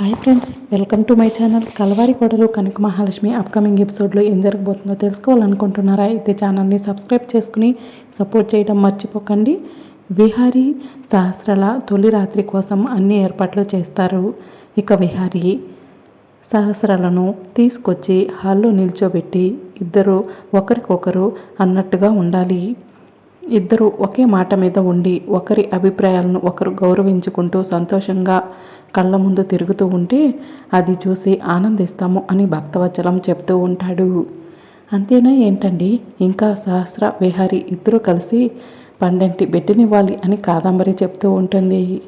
Hi friends welcome to my channel. Kalavari Kodalu Kanaka Mahalakshmi upcoming ఎపిసోడ్లో ఏం జరగబోతుందో తెలుసుకోవాలనుకుంటున్నారా? అయితే ఛానల్ని సబ్స్క్రైబ్ చేసుకుని సపోర్ట్ చేయడం మర్చిపోకండి. విహారీ సహస్రల తొలి రాత్రి కోసం అన్ని ఏర్పాట్లు చేస్తారు. ఇక విహారీ సహస్రాలను తీసుకొచ్చి హాల్లో నిల్చోబెట్టి ఇద్దరు ఒకరికొకరు అన్నట్టుగా ఉండాలి. ఇద్దరు ఒకే మాట మీద ఉండి ఒకరి అభిప్రాయాలను ఒకరు గౌరవించుకుంటూ సంతోషంగా కళ్ళ ముందు తిరుగుతూ ఉంటే అది చూసి ఆనందిస్తాము అని భక్తవచలం చెప్తూ ఉంటాడు. అంతేనా ఏంటండి? ఇంకా సహస్ర విహారి ఇద్దరు కలిసి పండంటి బిడ్డనివ్వాలి అని కాదంబరి చెప్తూ ఉంటుంది.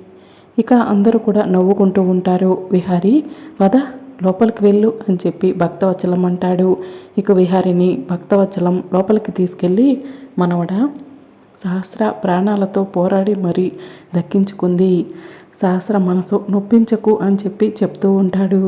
ఇక అందరూ కూడా నవ్వుకుంటూ ఉంటారు. విహారి వద లోపలికి వెళ్ళు అని చెప్పి భక్తవచలం అంటాడు. ఇక విహారిని భక్తవచలం లోపలికి తీసుకెళ్ళి మనవడ సహస్ర ప్రాణాలతో పోరాడి మరీ దక్కించుకుంది. సహస్ర మనసు నొప్పించకు అని చెప్పి చెప్తూ ఉంటాడు.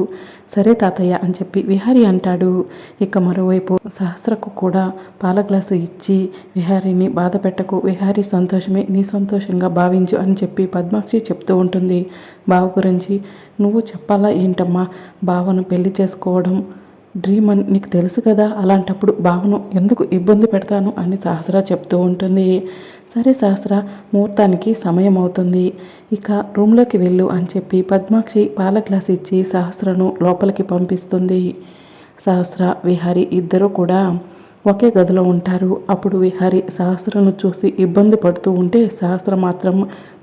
సరే తాతయ్య అని చెప్పి విహారి అంటాడు. ఇక మరోవైపు సహస్రకు కూడా పాల గ్లాసు ఇచ్చి విహారిని బాధ పెట్టకు. విహారి సంతోషమే నీ సంతోషంగా భావించు అని చెప్పి పద్మాక్షి చెప్తూ ఉంటుంది. బావ గురించి నువ్వు చెప్పాలా ఏంటమ్మా? బావను పెళ్ళి చేసుకోవడం డ్రీమ్ అని నీకు తెలుసు కదా అలాంటప్పుడు బావను ఎందుకు ఇబ్బంది పెడతాను అని సహస్ర చెప్తూ ఉంటుంది. సరే సహస్ర ముహూర్తానికి సమయం అవుతుంది. ఇక రూమ్లోకి వెళ్ళు అని చెప్పి పద్మాక్షి పాల గ్లాస్ ఇచ్చి సహస్రను లోపలికి పంపిస్తుంది. సహస్ర విహారి ఇద్దరు కూడా ఒకే గదిలో ఉంటారు. అప్పుడు విహారి సహస్రను చూసి ఇబ్బంది పడుతూ ఉంటే సహస్ర మాత్రం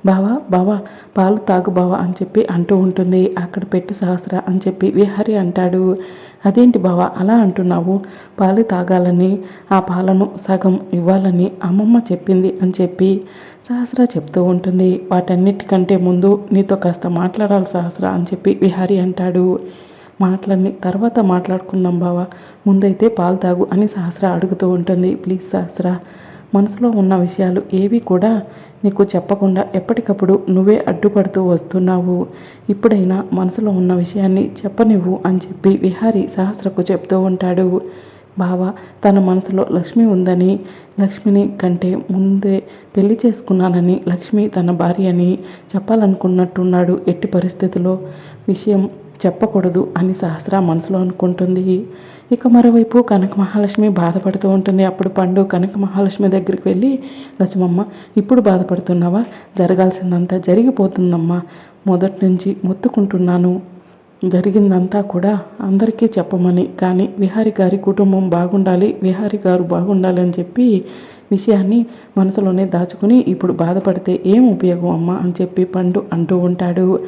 బావా బావా పాలు తాగు బావా అని చెప్పి అంటూ ఉంటుంది. అక్కడ పెట్టి సహస్ర అని చెప్పి విహారి అంటాడు. అదేంటి బావా అలా అంటున్నావు? పాలు తాగాలని ఆ పాలను సగం ఇవ్వాలని అమ్మమ్మ చెప్పింది అని చెప్పి సహస్ర చెప్తూ ఉంటుంది. వాటన్నిటికంటే ముందు నీతో కాస్త మాట్లాడాలి సహస్ర అని చెప్పి విహారి అంటాడు. మాట్లాడి తర్వాత మాట్లాడుకుందాం బావా ముందైతే పాలు తాగు అని సహస్ర అడుగుతూ ఉంటుంది. ప్లీజ్ సహస్ర మనసులో ఉన్న విషయాలు ఏవి కూడా నీకు చెప్పకుండా ఎప్పటికప్పుడు నువ్వే అడ్డుపడుతూ వస్తున్నావు. ఇప్పుడైనా మనసులో ఉన్న విషయాన్ని చెప్పనివ్వు అని చెప్పి విహారి సహస్రకు చెప్తూ ఉంటాడు. బావ తన మనసులో లక్ష్మి ఉందని లక్ష్మిని కంటే ముందే పెళ్ళి చేసుకున్నానని లక్ష్మి తన భార్య అని చెప్పాలనుకున్నట్టున్నాడు ఎట్టి పరిస్థితిలో. విషయం చెప్పకూడదు అని సహస్ర మనసులో అనుకుంటుంది. ఇక మరోవైపు కనక మహాలక్ష్మి బాధపడుతూ ఉంటుంది. అప్పుడు పండు కనక మహాలక్ష్మి దగ్గరికి వెళ్ళి లక్ష్మమ్మ ఇప్పుడు బాధపడుతున్నావా? జరగాల్సిందంతా జరిగిపోతుందమ్మా. మొదటి నుంచి మొత్తుకుంటున్నాను. జరిగిందంతా కూడా అందరికీ చెప్పమని. కానీ విహారి గారి కుటుంబం బాగుండాలి విహారి గారు బాగుండాలి అని చెప్పి విషయాన్ని మనసులోనే దాచుకుని ఇప్పుడు బాధపడితే ఏం ఉపయోగం అమ్మా అని చెప్పి పండు అంటూ ఉంటాడు.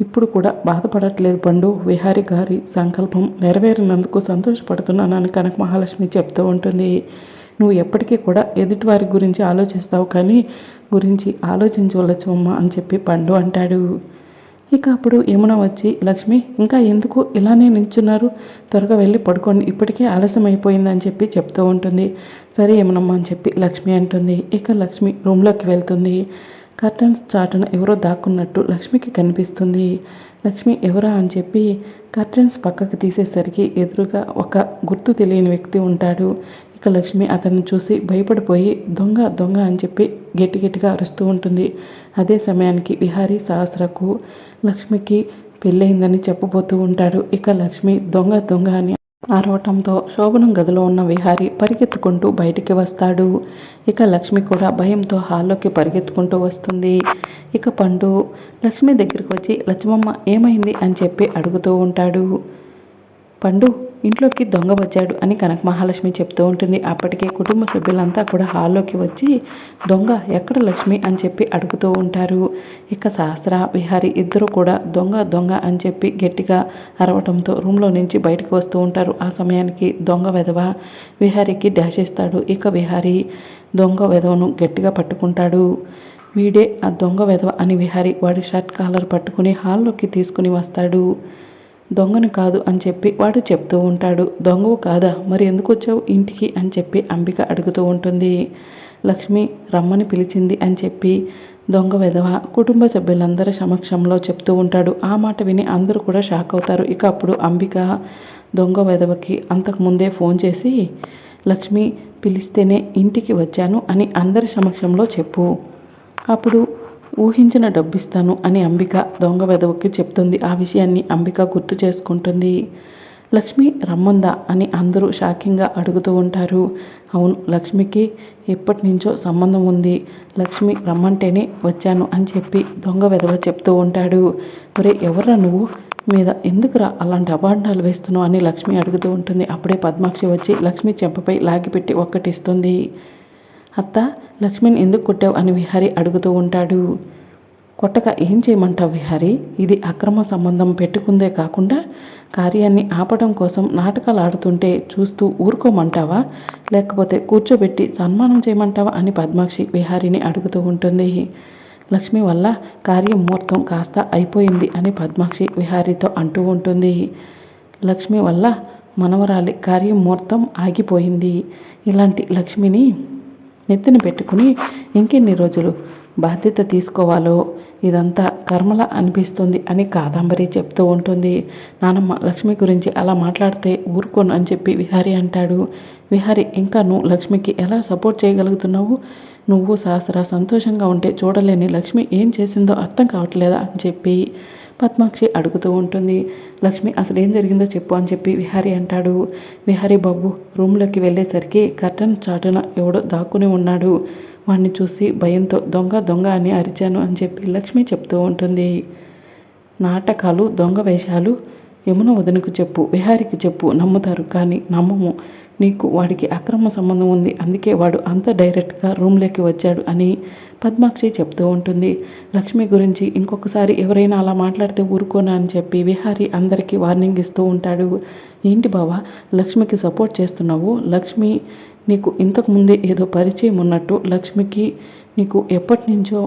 ఇప్పుడు కూడా బాధపడట్లేదు పండు. విహారి గారి సంకల్పం నెరవేరినందుకు సంతోషపడుతున్నానని కనక మహాలక్ష్మి చెప్తూ ఉంటుంది. నువ్వు ఎప్పటికీ కూడా ఎదుటివారి గురించి ఆలోచిస్తావు కానీ గురించి ఆలోచించవలచ్చు అమ్మ అని చెప్పి పండు అంటాడు. ఇక అప్పుడు యమున వచ్చి లక్ష్మి ఇంకా ఎందుకు ఇలానే నిల్చున్నారు? త్వరగా వెళ్ళి పడుకోండి ఇప్పటికే ఆలస్యం అయిపోయిందని చెప్పి చెప్తూ ఉంటుంది. సరే యమునమ్మ అని చెప్పి లక్ష్మి అంటుంది. ఇక లక్ష్మి రూమ్లోకి వెళ్తుంది. కర్టన్స్ చాటున ఎవరో దాక్కున్నట్టు లక్ష్మికి కనిపిస్తుంది. లక్ష్మి ఎవరా అని చెప్పి కర్టన్స్ పక్కకు తీసేసరికి ఎదురుగా ఒక గుర్తు తెలియని వ్యక్తి ఉంటాడు. ఇక లక్ష్మి అతన్ని చూసి భయపడిపోయి దొంగ దొంగ అని చెప్పి గట్టి గట్టిగా అరుస్తూ ఉంటుంది. అదే సమయానికి విహారీ సహస్రకు లక్ష్మికి పెళ్ళయిందని చెప్పబోతూ ఉంటాడు. ఇక లక్ష్మి దొంగ దొంగ అని అరవటంతో శోభనం గదిలో ఉన్న విహారి పరిగెత్తుకుంటూ బయటికి వస్తాడు. ఇక లక్ష్మి కూడా భయంతో హాల్లోకి పరిగెత్తుకుంటూ వస్తుంది. ఇక పండు లక్ష్మి దగ్గరికి వచ్చి లక్ష్మమ్మ ఏమైంది అని చెప్పి అడుగుతూ ఉంటాడు. పండు ఇంట్లోకి దొంగ వచ్చాడు అని కనక మహాలక్ష్మి చెప్తూ ఉంటుంది. అప్పటికే కుటుంబ సభ్యులంతా కూడా హాల్లోకి వచ్చి దొంగ ఎక్కడ లక్ష్మి? అని చెప్పి అడుగుతూ ఉంటారు. ఇక సహస్ర విహారి ఇద్దరు కూడా దొంగ దొంగ అని చెప్పి గట్టిగా అరవటంతో రూమ్లో నుంచి బయటకు వస్తూ ఉంటారు. ఆ సమయానికి దొంగ వెధవ విహారికి డాష్ ఇస్తాడు. ఇక విహారి దొంగ వెధవను గట్టిగా పట్టుకుంటాడు. వీడే ఆ దొంగ వెధవ అని విహారి వాడి షర్ట్ కాలర్ పట్టుకుని హాల్లోకి తీసుకుని వస్తాడు. దొంగను కాదు అని చెప్పి వాడు చెప్తూ ఉంటాడు. దొంగవు కాదా? మరి ఎందుకు వచ్చావు ఇంటికి? అని చెప్పి అంబిక అడుగుతూ ఉంటుంది. లక్ష్మి రమ్మని పిలిచింది అని చెప్పి దొంగ వెధవ కుటుంబ సభ్యులందరి సమక్షంలో చెప్తూ ఉంటాడు. ఆ మాట విని అందరూ కూడా షాక్ అవుతారు. ఇక అప్పుడు అంబిక దొంగ వెధవకి అంతకుముందే ఫోన్ చేసి లక్ష్మి పిలిస్తేనే ఇంటికి వచ్చాను అని అందరి సమక్షంలో చెప్పు. అప్పుడు ఊహించిన డబ్బిస్తాను అని అంబిక దొంగ వెదవకి చెప్తుంది. ఆ విషయాన్ని అంబిక గుర్తు చేసుకుంటుంది. లక్ష్మి రమ్మందా అని అందరూ షాకింగ్గా అడుగుతూ ఉంటారు. అవును లక్ష్మికి ఎప్పటి నుంచో సంబంధం ఉంది. లక్ష్మి రమ్మంటేనే వచ్చాను అని చెప్పి దొంగ వెధవ చెప్తూ ఉంటాడు. ఒరే ఎవర్రా నువ్వు? మీద ఎందుకురా అలాంటి అభాండాలు వేస్తున్నావు అని లక్ష్మి అడుగుతూ ఉంటుంది. అప్పుడే పద్మాక్షి వచ్చి లక్ష్మి చెంపపై లాగిపెట్టి ఒక్కటిస్తుంది. అత్త లక్ష్మిని ఎందుకు కొట్టావు అని విహారి అడుగుతూ ఉంటాడు. కొట్టక ఏం చేయమంటావు విహారి? ఇది అక్రమ సంబంధం పెట్టుకుందే కాకుండా కార్యాన్ని ఆపడం కోసం నాటకాలు ఆడుతుంటే చూస్తూ ఊరుకోమంటావా? లేకపోతే కూర్చోబెట్టి సన్మానం చేయమంటావా అని పద్మాక్షి విహారిని అడుగుతూ ఉంటుంది. లక్ష్మి వల్ల కార్యం ముహూర్తం కాస్త అయిపోయింది అని పద్మాక్షి విహారితో అంటూ ఉంటుంది. లక్ష్మి వల్ల మనవరాలి కార్యం ముహూర్తం ఆగిపోయింది. ఇలాంటి లక్ష్మిని నెత్తిన పెట్టుకుని ఇంకెన్ని రోజులు బాధ్యత తీసుకోవాలో ఇదంతా కర్మల అనిపిస్తుంది అని కాదంబరి చెప్తూ ఉంటుంది. నానమ్మ లక్ష్మి గురించి అలా మాట్లాడితే ఊరుకోను అని చెప్పి విహారి అంటాడు. విహారి ఇంకా నువ్వు లక్ష్మికి ఎలా సపోర్ట్ చేయగలుగుతున్నావు? నువ్వు సహస్ర సంతోషంగా ఉంటే చూడలేని లక్ష్మి ఏం చేసిందో అర్థం కావట్లేదా అని చెప్పి పద్మాక్షి అడుగుతూ ఉంటుంది లక్ష్మి అసలు ఏం జరిగిందో చెప్పు అని చెప్పి విహారి అంటాడు. విహారీ బాబు రూమ్లోకి వెళ్ళేసరికి కర్టన్ చాటున ఎవడో దాక్కుని ఉన్నాడు. వాడిని చూసి భయంతో దొంగ దొంగ అని అరిచాను అని చెప్పి లక్ష్మి చెప్తూ ఉంటుంది. నాటకాలు దొంగ వేషాలు యమున వదనకు చెప్పు విహారికి చెప్పు నమ్ముతారు కానీ నమ్మము. నీకు వాడికి అక్రమ సంబంధం ఉంది. అందుకే వాడు అంత డైరెక్ట్గా రూమ్లోకి వచ్చాడు అని పద్మాక్షి చెప్తూ ఉంటుంది. లక్ష్మి గురించి ఇంకొకసారి ఎవరైనా అలా మాట్లాడితే ఊరుకోనా అని చెప్పి విహారి అందరికీ వార్నింగ్ ఇస్తూ ఉంటాడు. ఏంటి బావా లక్ష్మికి సపోర్ట్ చేస్తున్నావు? లక్ష్మి నీకు ఇంతకుముందే ఏదో పరిచయం ఉన్నట్టు లక్ష్మికి నీకు ఎప్పటి నుంచో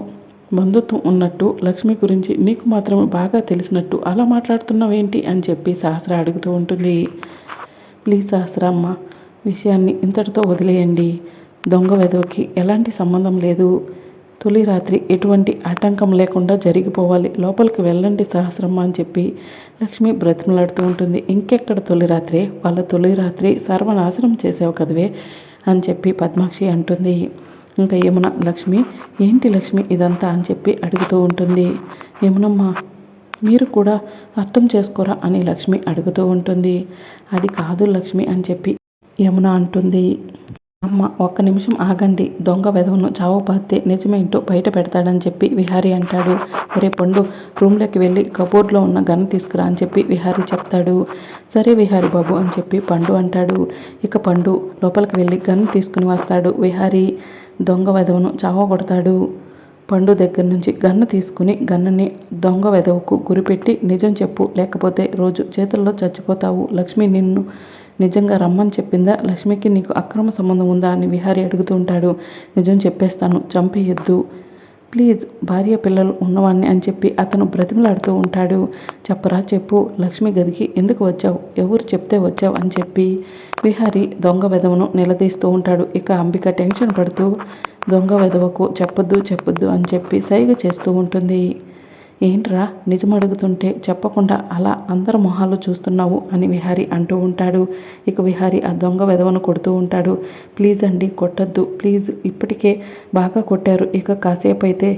బంధుత్వం ఉన్నట్టు లక్ష్మి గురించి నీకు మాత్రమే బాగా తెలిసినట్టు అలా మాట్లాడుతున్నావేంటి అని చెప్పి సహస్ర అడుగుతూ ఉంటుంది. ప్లీజ్ సహస్ర అమ్మ విషయాన్ని ఇంతటితో వదిలేయండి. దొంగ వెధవకి ఎలాంటి సంబంధం లేదు. తొలి రాత్రి ఎటువంటి ఆటంకం లేకుండా జరిగిపోవాలి. లోపలికి వెళ్ళండి సహస్రమ్మ అని చెప్పి లక్ష్మి బ్రతిమలాడుతూ ఉంటుంది. ఇంకెక్కడ తొలి రాత్రి? వాళ్ళ తొలి రాత్రి సర్వనాశనం చేసావు కదవే అని చెప్పి పద్మాక్షి అంటుంది. ఇంకా యమున లక్ష్మి ఏంటి లక్ష్మి ఇదంతా అని చెప్పి అడుగుతూ ఉంటుంది. యమునమ్మ మీరు కూడా అర్థం చేసుకోరా అని లక్ష్మి అడుగుతూ ఉంటుంది. అది కాదు లక్ష్మి అని చెప్పి యమున అంటుంది. అమ్మ ఒక్క నిమిషం ఆగండి. దొంగ వెధవను చావుపాతే నిజమేంటో బయట పెడతాడని చెప్పి విహారీ అంటాడు. ఒరే పండు రూమ్లోకి వెళ్ళి కబోర్డ్లో ఉన్న గన్ తీసుకురా అని చెప్పి విహారీ చెప్తాడు. సరే విహారీ బాబు అని చెప్పి పండు అంటాడు. ఇక పండు లోపలికి వెళ్ళి గన్ తీసుకుని వస్తాడు. విహారీ దొంగ వెధవను చావ కొడతాడు. పండు దగ్గర నుంచి గన్ను తీసుకుని గన్నని దొంగ వెధవకు గురిపెట్టి నిజం చెప్పు లేకపోతే రోజు చేతుల్లో చచ్చిపోతావు. లక్ష్మి నిన్ను నిజంగా రమ్మని చెప్పిందా? లక్ష్మికి నీకు అక్రమ సంబంధం ఉందా అని విహారీ అడుగుతూ ఉంటాడు. నిజం చెప్పేస్తాను చంపేయద్దు. ప్లీజ్ భార్య పిల్లలు ఉన్నవాడిని అని చెప్పి అతను బ్రతిమలాడుతూ ఉంటాడు. చెప్పరా చెప్పు. లక్ష్మి గదికి ఎందుకు వచ్చావు? ఎవరు చెప్తే వచ్చావు అని చెప్పి విహారి దొంగ వెధవను నిలదీస్తూ ఉంటాడు. ఇక అంబిక టెన్షన్ పడుతూ దొంగ వెధవకు చెప్పొద్దు చెప్పొద్దు అని చెప్పి సైగ చేస్తూ ఉంటుంది. ఏంట్రా నిజం అడుగుతుంటే చెప్పకుండా అలా అందరి మొహాలు చూస్తున్నావు అని విహారి అంటూ ఉంటాడు. ఇక విహారి ఆ దొంగ వెధవను కొడుతూ ఉంటాడు. ప్లీజ్ అండి కొట్టద్దు. ప్లీజ్ ఇప్పటికే బాగా కొట్టారు. ఇక కాసేపు అయితే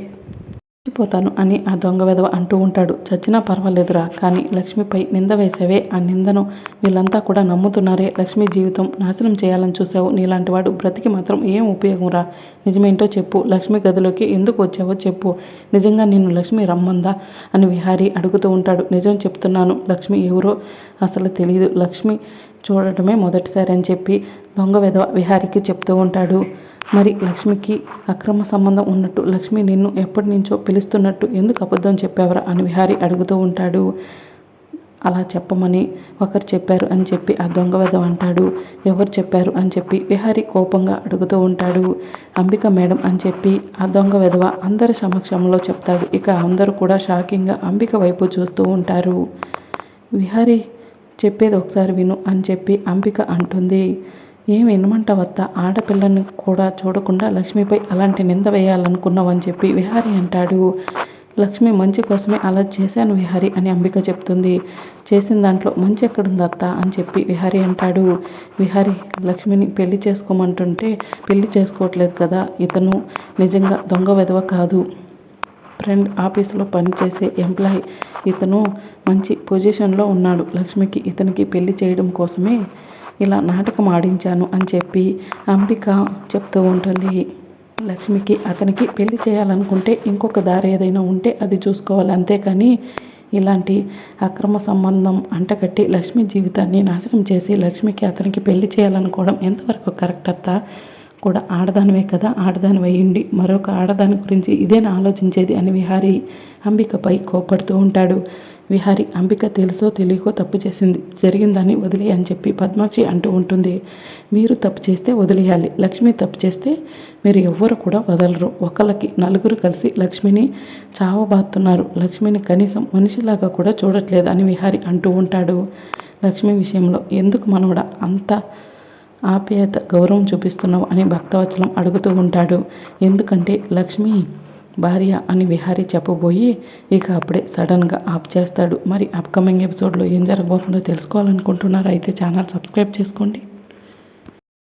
చచ్చిపోతాను అని ఆ దొంగ వెధవ అంటూ ఉంటాడు. చచ్చినా పర్వాలేదురా కానీ లక్ష్మిపై నింద వేసావే? ఆ నిందను వీళ్ళంతా కూడా నమ్ముతున్నారే? లక్ష్మి జీవితం నాశనం చేయాలని చూసావు? నీలాంటి వాడు బ్రతికి మాత్రం ఏం ఉపయోగంరా? నిజమేంటో చెప్పు. లక్ష్మి గదిలోకి ఎందుకు వచ్చావో చెప్పు. నిజంగా నిన్ను లక్ష్మి రమ్మందా? అని విహారీ అడుగుతూ ఉంటాడు. నిజం చెప్తున్నాను. లక్ష్మి ఎవరో అసలు తెలియదు లక్ష్మి చూడటమే మొదటిసారి అని చెప్పి దొంగ వెధవ విహారికి చెప్తూ ఉంటాడు. మరి లక్ష్మికి అక్రమ సంబంధం ఉన్నట్టు లక్ష్మి నిన్ను ఎప్పటి నుంచో పిలుస్తున్నట్టు ఎందుకు అబద్ధం చెప్పావరా అని విహారి అడుగుతూ ఉంటాడు. అలా చెప్పమని ఒకరు చెప్పారు అని చెప్పి ఆ దొంగ వెధవ అంటాడు. ఎవరు చెప్పారు అని చెప్పి విహారి కోపంగా అడుగుతూ ఉంటాడు. అంబిక మేడం అని చెప్పి ఆ దొంగ వెధవ అందరి సమక్షంలో చెప్తాడు. ఇక అందరూ కూడా షాకింగ్గా అంబిక వైపు చూస్తూ ఉంటారు. విహారి చెప్పేది ఒకసారి విను అని చెప్పి అంబిక అంటుంది. ఏం వినమంటావత్త? ఆడపిల్లని కూడా చూడకుండా లక్ష్మిపై అలాంటి నింద వేయాలనుకున్నావని చెప్పి విహారి అంటాడు. లక్ష్మి మంచి కోసమే అలా చేశాను విహారి అని అంబిక చెప్తుంది. చేసిన దాంట్లో మంచి ఎక్కడుంది అత్త అని చెప్పి విహారి అంటాడు. విహారి లక్ష్మిని పెళ్ళి చేసుకోమంటుంటే పెళ్ళి చేసుకోవట్లేదు కదా? ఇతను నిజంగా దొంగ వెధవ కాదు. ఫ్రెండ్ ఆఫీసులో పనిచేసే ఎంప్లాయీ ఇతను మంచి పొజిషన్లో ఉన్నాడు. లక్ష్మికి ఇతనికి పెళ్ళి చేయడం కోసమే ఇలా నాటకం ఆడించాను అని చెప్పి అంబిక చెప్తూ ఉంటుంది. లక్ష్మికి అతనికి పెళ్ళి చేయాలనుకుంటే ఇంకొక దారి ఏదైనా ఉంటే అది చూసుకోవాలి. అంతేకాని ఇలాంటి అక్రమ సంబంధం అంటగట్టి లక్ష్మి జీవితాన్ని నాశనం చేసి లక్ష్మికి అతనికి పెళ్ళి చేయాలనుకోవడం ఎంతవరకు కరెక్ట్ అత్తా? కూడా ఆడదానివే కదా ఆడదాని అయ్యిండి మరొక ఆడదాని గురించి ఇదేనా ఆలోచించేది అని విహారీ అంబికపై కోపడుతూ ఉంటాడు. విహారి అంబిక తెలుసో తెలియకో తప్పు చేసింది. జరిగిందని వదిలే అని చెప్పి పద్మాక్షి అంటూ ఉంటుంది. మీరు తప్పు చేస్తే వదిలేయాలి. లక్ష్మి తప్పు చేస్తే మీరు ఎవ్వరు కూడా వదలరు. ఒకళ్ళకి నలుగురు కలిసి లక్ష్మిని చావబాతున్నారు. లక్ష్మిని కనీసం మనిషిలాగా కూడా చూడట్లేదు అని విహారి అంటూ ఉంటాడు. లక్ష్మి విషయంలో ఎందుకు మనవడ అంత ఆప్యాయత గౌరవం చూపిస్తున్నావు అని భక్తవచలం అడుగుతూ ఉంటాడు. ఎందుకంటే లక్ష్మి భార్య అని విహారీ చెప్పబోయి ఇక అప్పుడే సడన్గా ఆఫ్ చేస్తాడు. మరి అప్కమింగ్ ఎపిసోడ్లో ఏం జరగబోతుందో తెలుసుకోవాలనుకుంటున్నారా? అయితే ఛానల్ సబ్స్క్రైబ్ చేసుకోండి.